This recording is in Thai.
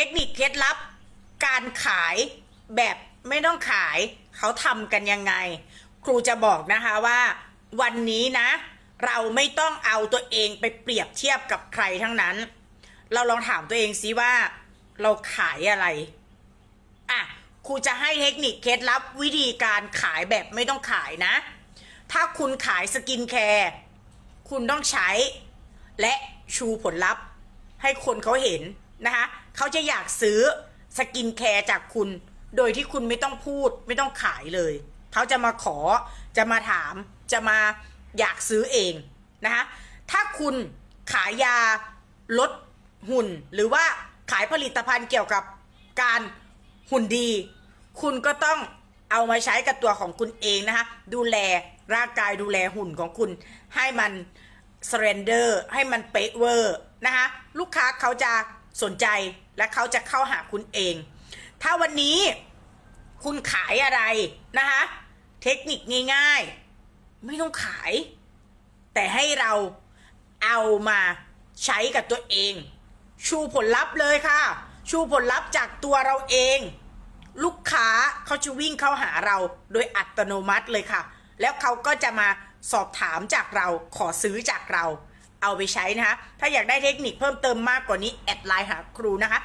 ทคนิคเคล็ดลับ การขายแบบไม่ต้องขายเขาทำกันยังไง ครูจะบอกนะคะว่า วันนี้นะ เราไม่ต้องเอาตัวเองไปเปรียบเทียบกับใครทั้งนั้น เราลองถามตัวเองซิว่าเราขายอะไรอะครูจะให้เทคนิคเคล็ดลับวิธีการขายแบบไม่ต้องขายนะ ถ้าคุณขายสกินแคร์คุณต้องใช้ และชูผลลัพธ์ ให้คนเขาเห็น นะคะเขาจะอยากซื้อสกินแคร์จากคุณ โดยที่คุณไม่ต้องพูดไม่ต้องขายเลย เขาจะมาขอจะมาถามจะมาอยากซื้อเองนะคะถ้าคุณขายยาลดหุ่น หรือว่าขายผลิตภัณฑ์เกี่ยวกับการหุ่นดี คุณก็ต้องเอามาใช้กับตัวของคุณเองนะคะ ดูแลร่างกายดูแลหุ่นของคุณให้มัน s เ r นเดอร์ให้มันเป๊ะเวอร์นะคะ ลูกค้าเขาจะ สนใจและเขาจะเข้าหาคุณเอง ถ้าวันนี้คุณขายอะไรนะคะ เทคนิคง่ายๆ ไม่ต้องขาย แต่ให้เราเอามาใช้กับตัวเอง ชูผลลัพธ์เลยค่ะ ชูผลลัพธ์จากตัวเราเอง ลูกค้าเขาจะวิ่งเข้าหาเราโดยอัตโนมัติเลยค่ะ แล้วเขาก็จะมาสอบถามจากเราขอซื้อจากเรา เอาไปใช้นะคะ ถ้าอยากได้เทคนิคเพิ่มเติมมากกว่านี้ แอดไลน์หาครูนะคะ